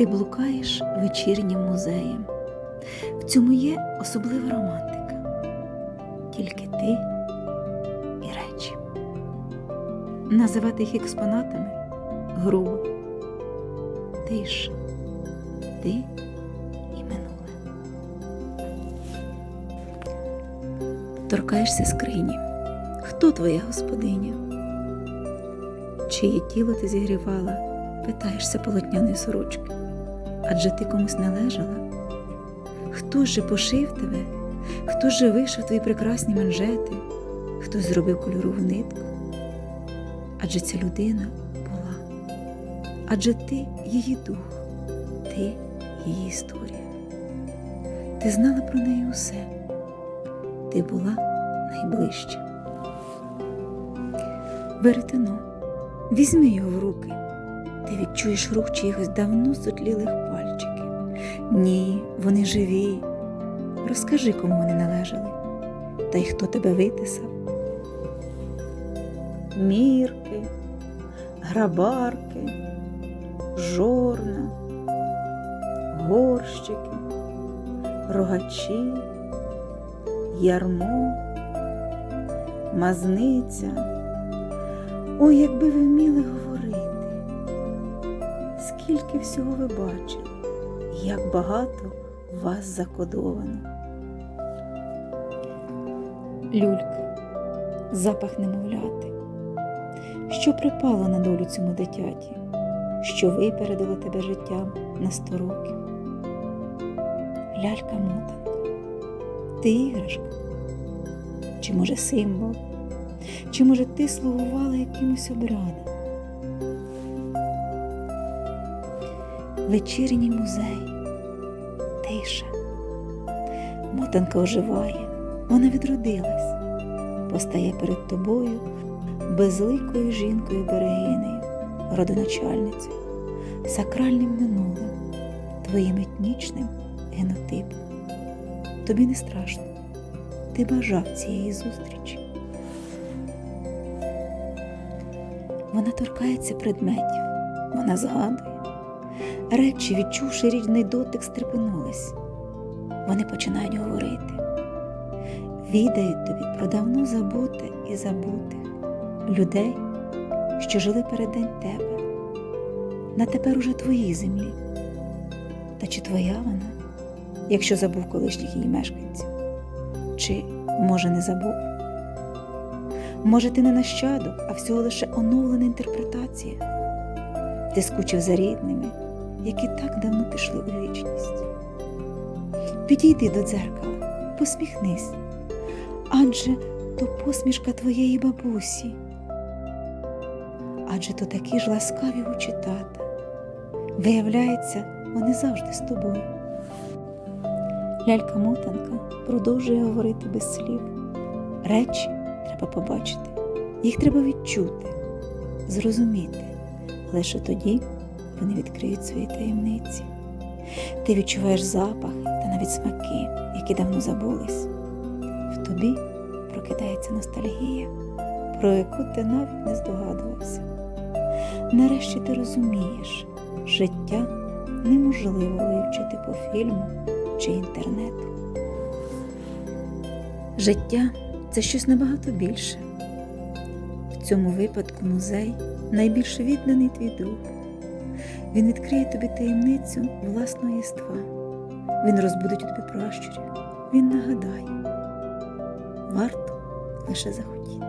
Ти блукаєш вечірнім музеєм. В цьому є особлива романтика. Тільки ти і речі. Називати їх експонатами грубо. Ти ж ти і минуле. Торкаєшся скрині. Хто твоя господиня? Чиє тіло ти зігрівала, питаєшся полотняної сорочки, адже ти комусь належала. Хто же пошив тебе, хто ж вишив твої прекрасні манжети, хто зробив кольорову нитку? Адже ця людина була, адже ти її дух, ти її історія. Ти знала про неї усе, ти була найближча. Веретено, візьми його в руки, ти відчуєш рух чиїхось давно сутлілих пальчиків. Ні, вони живі. Розкажи, кому вони належали, та й хто тебе витисав. Мірки, грабарки, жорна, горщики, рогачі, ярмо, мазниця. Ой, якби ви вміли говорити, скільки всього ви бачили, як багато вас закодовано. Люльки, запах немовляти, що припало на долю цьому дитяті, що випередило тебе життям на сто років. Лялька мотанка, ти іграшка, чи може символ, чи може ти слугувала якимось обрядом? Вечірній музей, тиша. Мотанка оживає, вона відродилась, постає перед тобою безликою жінкою берегинею, родоначальницею, сакральним минулим, твоїм етнічним генотипом. Тобі не страшно, ти бажав цієї зустрічі. Вона торкається предметів, вона згадує. Речі, відчувши рідний дотик, стрепенулись. Вони починають говорити. Відають тобі про давно забуте і забутих людей, що жили передень тебе, на тепер уже твоїй землі. Та чи твоя вона, якщо забув колишніх її мешканців? Чи, може, не забув? Може, ти не нащадок, а всього лише оновлена інтерпретація? Ти скучив за рідними, які так давно пішли у вічність. Підійди до дзеркала, посміхнись, адже то посмішка твоєї бабусі, адже то такі ж ласкаві очі тата. Виявляється, вони завжди з тобою. Лялька мотанка продовжує говорити без слів. Речі треба побачити, їх треба відчути, зрозуміти. Лише тоді вони відкриють свої таємниці. Ти відчуваєш запахи та навіть смаки, які давно забулись. В тобі прокидається ностальгія, про яку ти навіть не здогадувався. Нарешті ти розумієш, життя неможливо вивчити по фільму чи інтернету. Життя це щось набагато більше. В цьому випадку музей найбільш відданий твій друг. Він відкриє тобі таємницю власного єства. Він розбудить у тобі пращурів. Він нагадає. Варто лише захотіти.